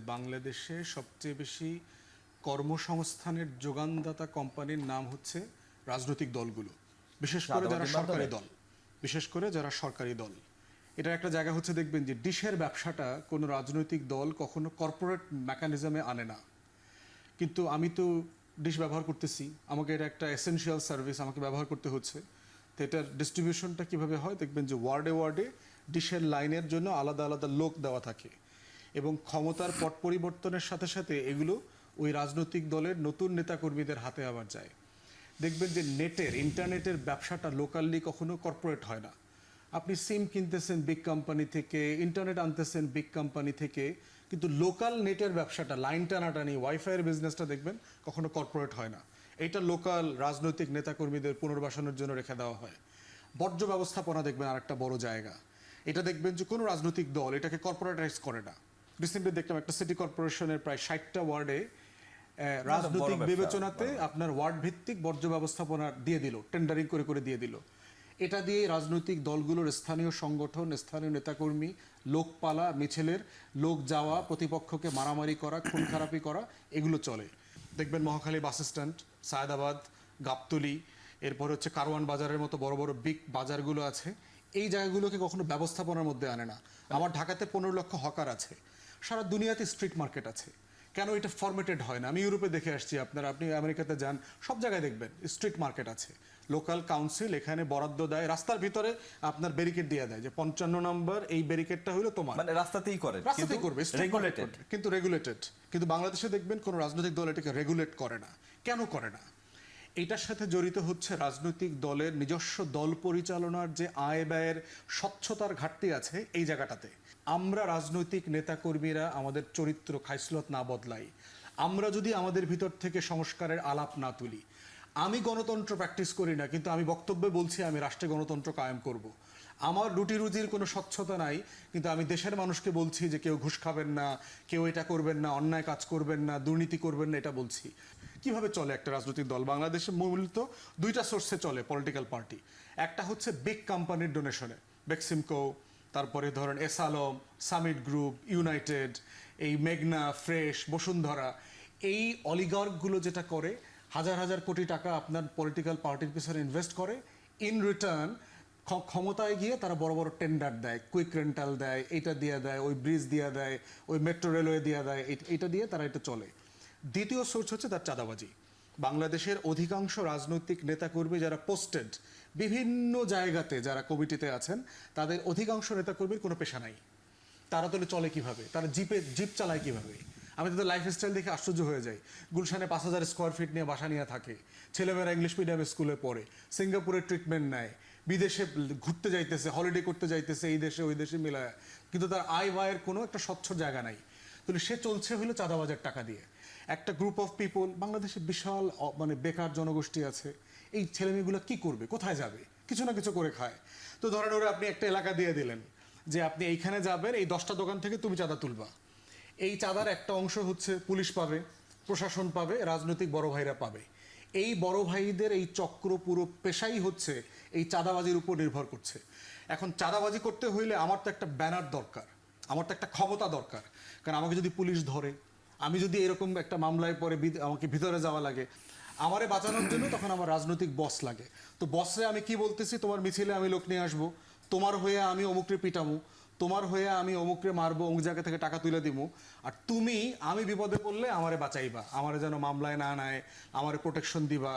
বাংলাদেশে সবচেয়ে বেশি কর্মসংস্থানের যোগানদাতা কোম্পানির নাম হচ্ছে রাজনৈতিক দলগুলো। বিশেষ করে যারা সরকারি দল? বিশেষ করে যারা সরকারি দল। এটা একটা জায়গা হচ্ছে দেখবেন যে ডিশের ব্যবসাটা কোনো রাজনৈতিক দল কখনো কর্পোরেট মেকানিজমে আনে না। কিন্তু আমি তো ডিশ ব্যবহার করতেছি। আমাকে এটা একটা এসেনশিয়াল সার্ভিস আমাকে ব্যবহার করতে হচ্ছে। তো এটার ডিস্ট্রিবিউশনটা কীভাবে হয়? দেখবেন যে ওয়ার্ডে ওয়ার্ডে ডিশের লাইনের জন্য আলাদা আলাদা লোক দেওয়া থাকে। এবং ক্ষমতার পট পরিবর্তনের সাথে সাথে এগুলো ওই রাজনৈতিক দলের নতুন নেতাকর্মীদের হাতে আবার যায়। দেখবেন যে নেটের, ইন্টারনেটের ব্যবসাটা লোকালি কখনো কর্পোরেট হয় না। আপনি সিম কিনতেছেন বিগ কোম্পানি থেকে, ইন্টারনেট আনতেছেন বিগ কোম্পানি থেকে, কিন্তু লোকাল নেটের ব্যবসাটা, লাইন টানাটানি, ওয়াইফাইয়ের বিজনেসটা দেখবেন কখনো কর্পোরেট হয় না। এটা লোকাল রাজনৈতিক নেতাকর্মীদের পুনর্বাসনের জন্য রেখে দেওয়া হয়। বর্জ্য ব্যবস্থাপনা দেখবেন আরেকটা বড় জায়গা। এটা দেখবেন যে কোনো রাজনৈতিক দল এটাকে কর্পোরেটাইজ করে না। রিসেন্টলি দেখলাম একটা সিটি কর্পোরেশনের প্রায় ষাটটা ওয়ার্ডে রাজনৈতিক বিবেচনাতে আপনার ওয়ার্ড ভিত্তিক বর্জ্য ব্যবস্থাপনা দিয়ে দিল টেন্ডারিং করে করে দিয়ে দিল। এটা দিয়ে রাজনৈতিক দলগুলোর স্থানীয় সংগঠন স্থানীয় নেতাকর্মী লোকপালা মিছিলের লোক যাওয়া প্রতিপক্ষকে মারামারি করা খুন খারাপি করা এগুলো চলে। দেখবেন মহাখালী বাস স্ট্যান্ড সায়দাবাদ গাবতলি এরপর হচ্ছে কারওয়ান বাজারের মতো বড় বড় বিগ বাজারগুলো আছে। এই জায়গাগুলোকে কখনো ব্যবস্থাপনার মধ্যে আনে না। আমার ঢাকাতে পনেরো লক্ষ হকার আছে। সারা দুনিয়াতে স্ট্রিট মার্কেট আছে। কেন এটা ফরমেটেড হয় না? আমি ইউরোপে দেখে আসছি আপনারা আপনি আমেরিকাতে যান সব জায়গায় দেখবেন স্ট্রিট মার্কেট আছে। লোকাল কাউন্সিল এখানে বরাদ্দ দেয় রাস্তার ভিতরে আপনার ব্যারিকেড দিয়ে দেয় যে পঞ্চান্ন নম্বর এই ব্যারিকেডটা হলো তোমার। মানে রাস্তাতেই করে রাস্তাতেই করবে রেগুলেটেড কিন্তু রেগুলেটেড কিন্তু বাংলাদেশে দেখবেন কোনো রাজনৈতিক দল এটাকে রেগুলেট করে না। কেন করে না? এটার সাথে জড়িত হচ্ছে রাজনৈতিক দলের নিজস্ব দল পরিচালনার যে আয় ব্যয়ের স্বচ্ছতার ঘাটতি আছে এই জায়গাটাতে। আমরা রাজনৈতিক নেতাকর্মীরা আমাদের চরিত্র খাইসলত না বদলাই। আমরা যদি আমাদের ভিতর থেকে সংস্কারের আলাপ না তুলি। আমি গণতন্ত্র প্র্যাকটিস করি না, কিন্তু আমি বক্তব্যে বলছি আমি রাষ্ট্রে গণতন্ত্র কায়েম করব। আমার রুটি রুজির কোনো স্বচ্ছতা নাই, কিন্তু আমি দেশের মানুষকে বলছি যে কেউ ঘুষ খাবেন না, কেউ এটা করবেন না, অন্যায় কাজ করবেন না, দুর্নীতি করবেন না, এটা বলছি। কীভাবে চলে একটা রাজনৈতিক দল? বাংলাদেশে মূলত দুইটা সোর্সে চলে পলিটিক্যাল পার্টি একটা হচ্ছে বিগ কোম্পানির ডোনেশনে বেক্সিমকো তারপরে ধরেন S Alam Summit Group United এই মেঘনা ফ্রেশ বসুন্ধরা, এই অলিগার্কগুলো যেটা করে, হাজার হাজার কোটি টাকা আপনার পলিটিক্যাল পার্টির পিছনে ইনভেস্ট করে ইন রিটার্ন ক্ষমতায় গিয়ে তারা বড় বড় টেন্ডার দেয় কুইক রেন্টাল দেয়, এটা দিয়ে দেয়, ওই ব্রিজ দিয়ে দেয়, ওই মেট্রো রেলওয়ে দিয়ে দেয় এটা দিয়ে তারা এটা চলে। দ্বিতীয় সোর্স হচ্ছে তার চাঁদাবাজি। বাংলাদেশের অধিকাংশ রাজনৈতিক নেতাকর্মী যারা পোস্টেড বিভিন্ন জায়গাতে যারা কমিটিতে আছেন, তাদের অধিকাংশ নেতাকর্মীর কোনো পেশা নাই। তারা তাহলে চলে কীভাবে? তারা জিপে, জিপ চালায় কীভাবে? আমি তাদের লাইফস্টাইল দেখে আশ্চর্য হয়ে যাই। গুলশানে পাঁচ হাজার স্কোয়ার ফিট নিয়ে বাসা নিয়ে থাকে। ছেলেমেয়েরা ইংলিশ মিডিয়াম স্কুলে পড়ে। সিঙ্গাপুরে ট্রিটমেন্ট নেয়। বিদেশে ঘুরতে যাইতেছে হলিডে করতে যাইতেছে, এই দেশে, ওই দেশে মিলায়। কিন্তু তার আয় ব্যয়ের কোনো একটা স্বচ্ছ জায়গা নাই। তাহলে সে চলছে হলো চাঁদাবাজার টাকা দিয়ে। একটা গ্রুপ অফ পিপল বাংলাদেশে বিশাল মানে বেকার জনগোষ্ঠী আছে। এই ছেলেমেয়েগুলো কি করবে? কোথায় যাবে? কিছু না কিছু করে খায়। তো ধরেন ওরা আপনি একটা এলাকা দিয়ে দিলেন, যে আপনি এইখানে যাবেন, এই দশটা দোকান থেকে তুমি চাঁদা তুলবা। এই চাঁদার একটা অংশ হচ্ছে পুলিশ পাবে, প্রশাসন পাবে, রাজনৈতিক বড় ভাইরা পাবে। এই বড় ভাইদের এই চক্র পুরো পেশাই হচ্ছে এই চাঁদাবাজির উপর নির্ভর করছে। এখন চাঁদাবাজি করতে হইলে আমার তো একটা ব্যানার দরকার, আমার তো একটা ক্ষমতা দরকার। কারণ আমাকে যদি পুলিশ ধরে আমি যদি এরকম একটা মামলায় পরে আমাকে ভিতরে যাওয়া লাগে, আমারে বাঁচানোর জন্য তখন আমার রাজনৈতিক বস লাগে। তো বসে আমি কি বলতেছি? তোমার মিছিলে আমি লোক নিয়ে আসব, তোমার হয়ে আমি অমুকরে পিটামু, তোমার হয়ে আমি অমুকরে মারবো, অমুক জায়গা থেকে টাকা তুলে দিব আর তুমি আমি বিপদে পড়লে আমারে বাঁচাইবা, আমারে যেন মামলায় না নেয়, আমারে প্রোটেকশন দিবা।